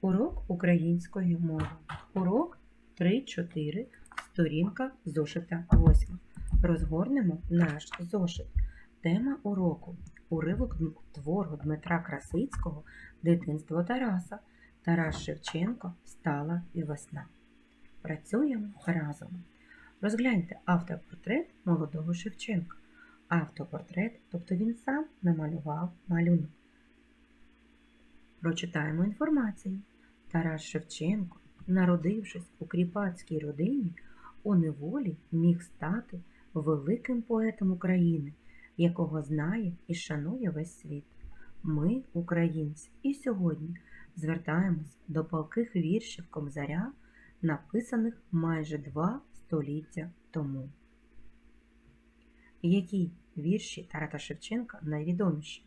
Урок української мови. Урок 3-4, сторінка зошита 8. Розгорнемо наш зошит. Тема уроку. Уривок твору Дмитра Красицького Дитинство Тараса. Тарас Шевченко Стала і весна. Працюємо разом. Розгляньте автопортрет молодого Шевченка. Автопортрет, тобто він сам намалював малюнок. Прочитаємо інформацію. Тарас Шевченко, народившись у кріпацькій родині, у неволі міг стати великим поетом України, якого знає і шанує весь світ. Ми, українці, і сьогодні звертаємось до палких віршів Комзаря, написаних майже два століття тому. Які вірші Тараса Шевченка найвідоміші?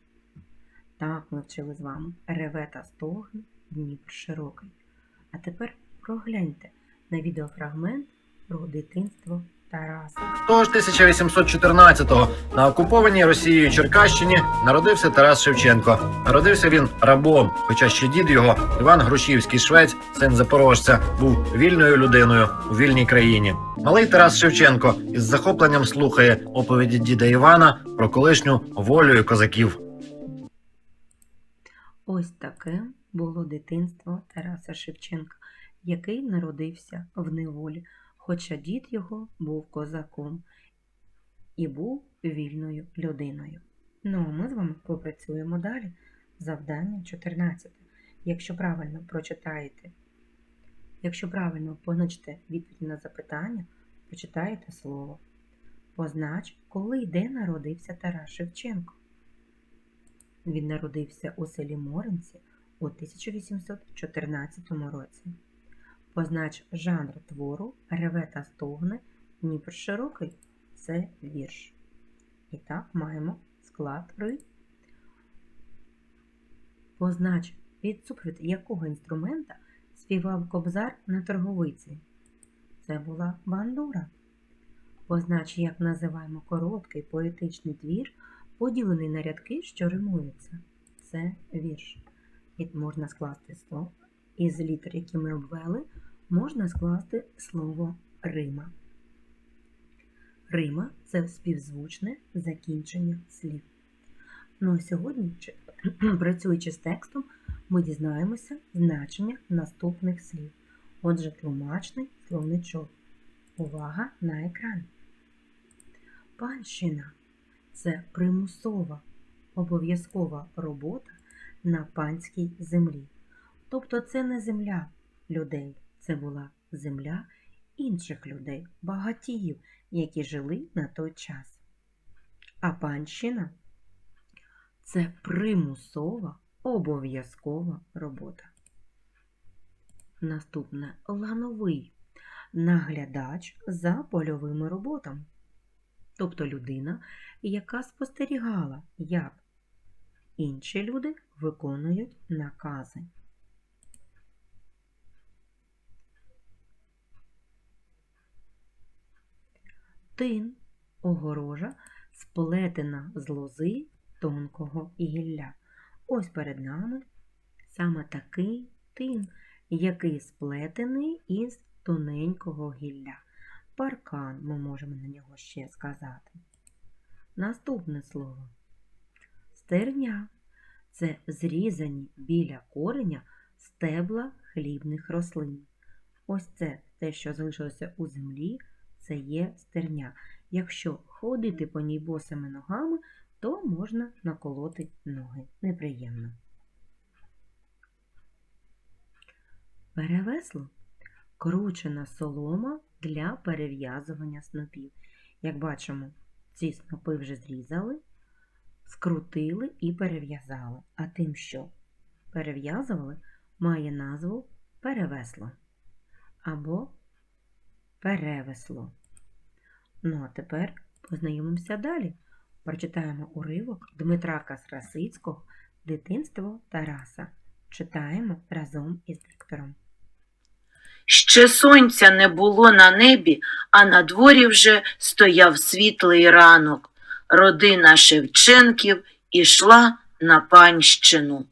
Так ми вчили з вами реве та стогне Дніпр широкий. А тепер прогляньте на відеофрагмент про дитинство Тараса. Того ж 1814-го на окупованій Росією Черкащині народився Тарас Шевченко. Народився він рабом, хоча ще дід його, Іван Грушівський швець, син запорожця, був вільною людиною у вільній країні. Малий Тарас Шевченко із захопленням слухає оповіді діда Івана про колишню волю козаків. Ось таке було дитинство Тараса Шевченка, який народився в неволі, хоча дід його був козаком і був вільною людиною. Ну, а ми з вами попрацюємо далі. Завдання 14. Якщо правильно прочитаєте, якщо правильно позначите відповідь на запитання, прочитаєте слово. Познач, коли і де народився Тарас Шевченко. Він народився у селі Моринці у 1814 році. Познач жанр твору реве та стогне Дніпр широкий це вірш. І так маємо склад ри. Познач супровід якого інструмента співав кобзар на торговиці. Це була бандура. Познач, як називаємо короткий поетичний твір, поділений на рядки, що римуються. Це вірш. Можна скласти слово. Із літер, які ми обвели, можна скласти слово Рима. Рима це співзвучне закінчення слів. Ну а сьогодні, працюючи з текстом, ми дізнаємося значення наступних слів. Отже, тлумачний словничок. Увага на екран. Панщина це примусова обов'язкова робота на панській землі. Тобто це не земля людей, це була земля інших людей, багатіїв, які жили на той час. А панщина це примусова обов'язкова робота. Наступне лановий наглядач за польовими роботами. Тобто людина, яка спостерігала, як інші люди виконують накази. Тин огорожа сплетена з лози тонкого гілля. Ось перед нами саме такий тин, який сплетений із тоненького гілля. Паркан ми можемо на нього ще сказати. Наступне слово. Стерня це зрізані біля кореня стебла хлібних рослин. Ось це те, що залишилося у землі, це є стерня. Якщо ходити по ній босими ногами, то можна наколоти ноги. Неприємно. Перевесло кручена солома для перев'язування снопів. Як бачимо, ці снопи вже зрізали, скрутили і перев'язали. А тим, що перев'язували, має назву перевесло або перевесло. Ну, а тепер познайомимося далі. Прочитаємо уривок Дмитра Красицького Дитинство Тараса. Читаємо разом із диктором. Ще сонця не було на небі, а на дворі вже стояв світлий ранок. Родина Шевченків ішла на панщину.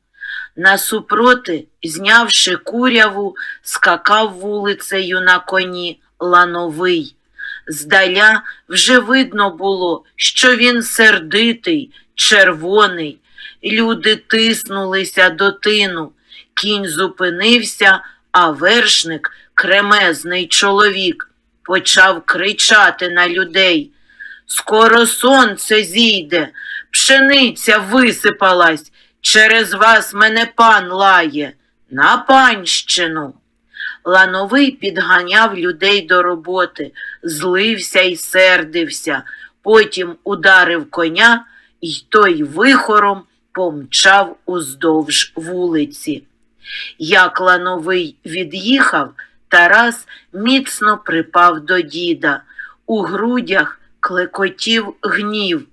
Насупроти, знявши куряву, скакав вулицею на коні лановий. Здаля вже видно було, що він сердитий, червоний. Люди тиснулися до тину. Кінь зупинився, а вершник, кремезний чоловік, почав кричати на людей. Скоро сонце зійде, пшениця висипалась, через вас мене пан лає, на панщину. Лановий підганяв людей до роботи, злився й сердився, потім ударив коня, й той вихором помчав уздовж вулиці. Як лановий від'їхав, Тарас міцно припав до діда. У грудях клекотів гнів,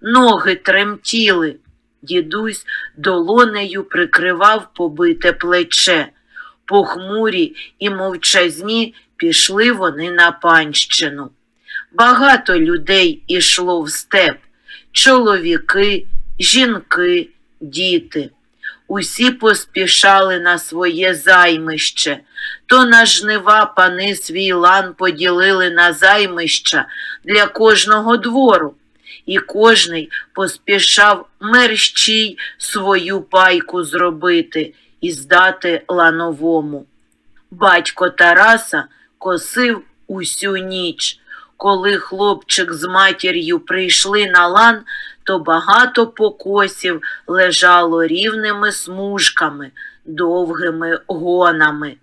ноги тремтіли. Дідусь долонею прикривав побите плече. Похмурі і мовчазні пішли вони на панщину. Багато людей ішло в степ чоловіки, жінки, діти. Усі поспішали на своє займище. То на жнива пани свій лан поділили на займища для кожного двору, і кожний поспішав мерщій свою пайку зробити і здати лановому. Батько Тараса косив усю ніч. Коли хлопчик з матір'ю прийшли на лан, то багато покосів лежало рівними смужками, довгими гонами.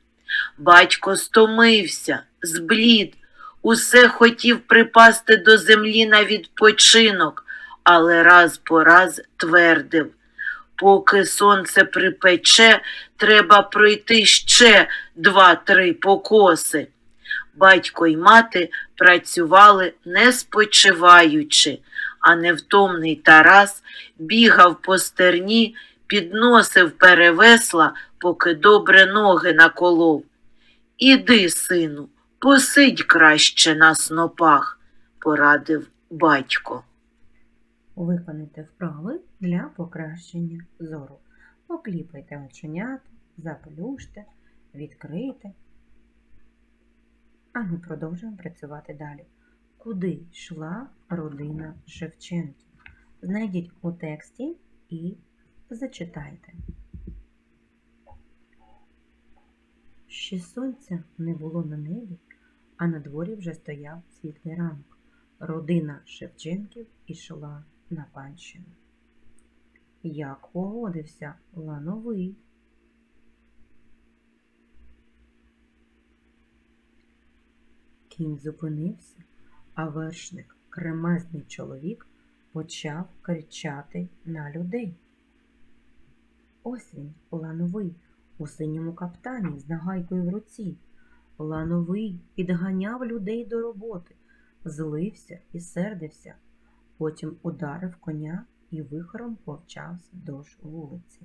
Батько стомився, зблід, усе хотів припасти до землі на відпочинок, але раз по раз твердив. Поки сонце припече, треба пройти ще два-три покоси. Батько й мати працювали не спочиваючи, а невтомний Тарас бігав по стерні, підносив перевесла, поки добре ноги наколов. Іди, сину, посидь краще на снопах, порадив батько. Виконайте вправи для покращення зору. Покліпайте оченята, заплющте, відкрийте. А ми продовжуємо працювати далі. Куди йшла родина Шевченків? Знайдіть у тексті і зачитайте. Ще сонця не було на небі, а на дворі вже стояв світлий ранок. Родина Шевченків ішла на панщину. Як погодився лановий. Кінь зупинився, а вершник, кремезний чоловік, почав кричати на людей. Ось він, лановий, у синьому каптані з нагайкою в руці. Лановий підганяв людей до роботи, злився і сердився, потім ударив коня і вихором повчався вздовж вулиці.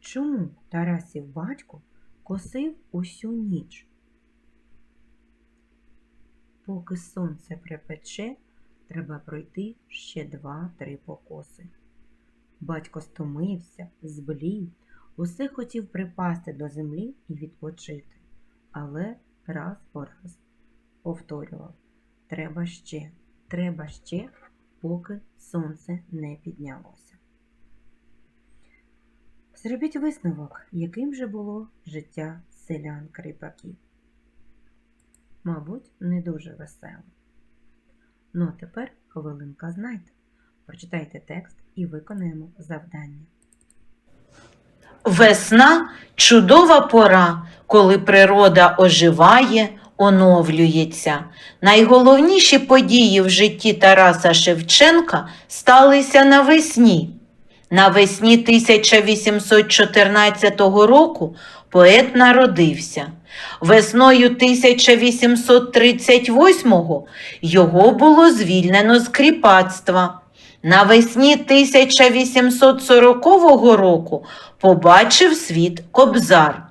Чому Тарасів батько косив усю ніч? Поки сонце припече, треба пройти ще два-три покоси. Батько стомився, зблів, усе хотів припасти до землі і відпочити, але раз по раз повторював треба ще, треба ще, поки сонце не піднялося. Зробіть висновок, яким же було життя селян кріпаків. Мабуть, не дуже веселе. Ну а тепер хвилинка знайте. Прочитайте текст і виконаємо завдання. Весна чудова пора, коли природа оживає, оновлюється. Найголовніші події в житті Тараса Шевченка сталися навесні. Навесні 1814 року поет народився. Весною 1838-го його було звільнено з кріпацтва. Навесні 1840 року побачив світ Кобзар.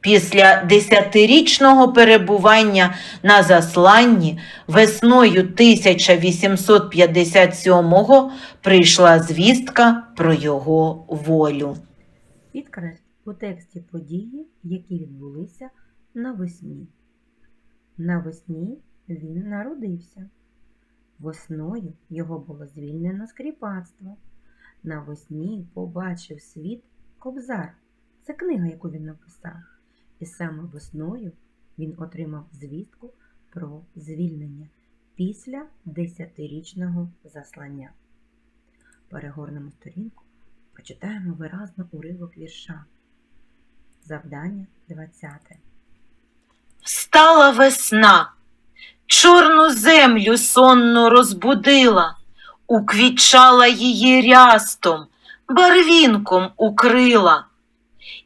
Після десятирічного перебування на засланні весною 1857-го прийшла звістка про його волю. Підкресліть у тексті події, які відбулися навесні. Навесні він народився. Весною його було звільнено з. Навесні побачив світ Кобзар. Це книга, яку він написав. І саме весною він отримав звістку про звільнення після десятирічного заслання. Перегорнемо сторінку, прочитаємо виразно уривок вірша. Завдання 20. Встала весна, чорну землю сонну розбудила, уквітчала її рястом, барвінком укрила.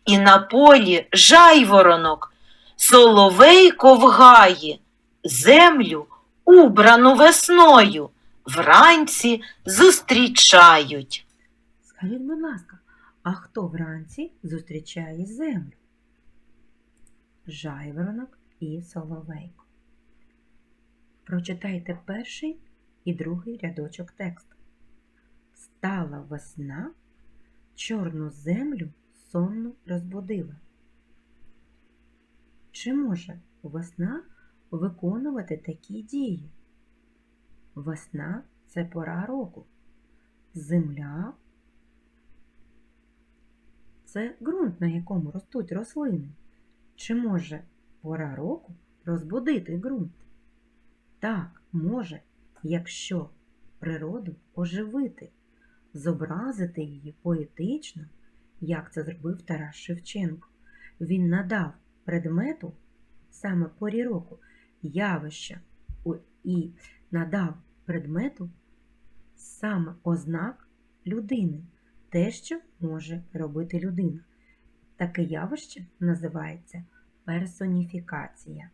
І на полі жайворонок, соловейко в гаї, землю, убрану весною, вранці зустрічають. Скажіть, будь ласка, а хто вранці зустрічає землю? Жайворонок і соловейко. Прочитайте перший і другий рядочок тексту. Стала весна, чорну землю сонно розбудила. Чи може весна виконувати такі дії? Весна це пора року. Земля це ґрунт, на якому ростуть рослини. Чи може пора року розбудити ґрунт? Так, може, якщо природу оживити, зобразити її поетично, як це зробив Тарас Шевченко. Він надав предмету саме порі року явища і надав предмету саме ознак людини, те, що може робити людина. Таке явище називається персоніфікація.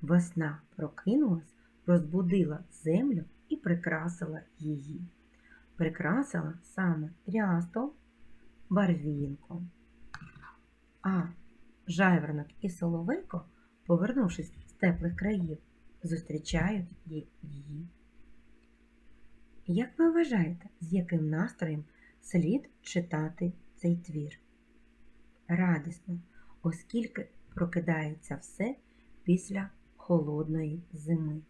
Весна прокинулась, розбудила землю і прикрасила її. Прикрасила саме рястом, барвінком. А жайворонок і соловейко, повернувшись з теплих країв, зустрічають її. Як ви вважаєте, з яким настроєм слід читати цей твір? Радісно, оскільки прокидається все після холодної зими.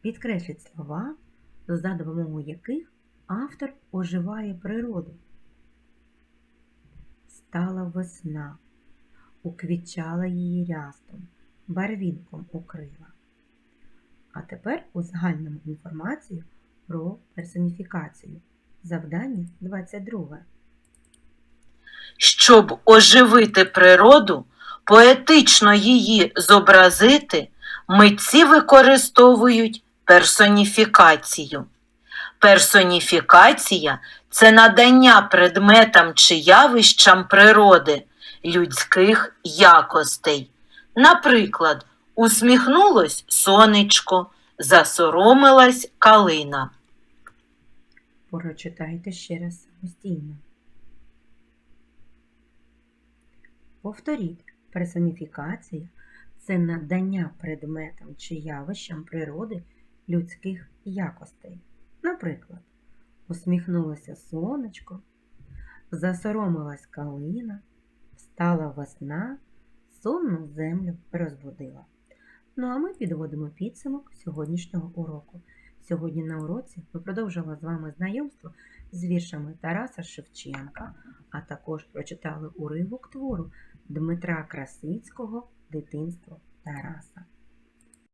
Підкресліть слова, за допомогою яких автор оживає природу. Стала весна, уквітчала її рястом, барвінком укрила. А тепер узагальнимо інформацію про персоніфікацію. Завдання 22. Щоб оживити природу, поетично її зобразити, митці використовують персоніфікацію. Персоніфікація це надання предметам чи явищам природи людських якостей. Наприклад, усміхнулось сонечко, засоромилась калина. Прочитайте ще раз самостійно. Повторіть, персоніфікація це надання предметам чи явищам природи людських якостей. Наприклад, усміхнулося сонечко, засоромилась калина, встала весна, сонну землю розбудила. Ну а ми підводимо підсумок сьогоднішнього уроку. Сьогодні на уроці ми продовжили з вами знайомство з віршами Тараса Шевченка, а також прочитали уривок твору Дмитра Красицького Дитинство Тараса.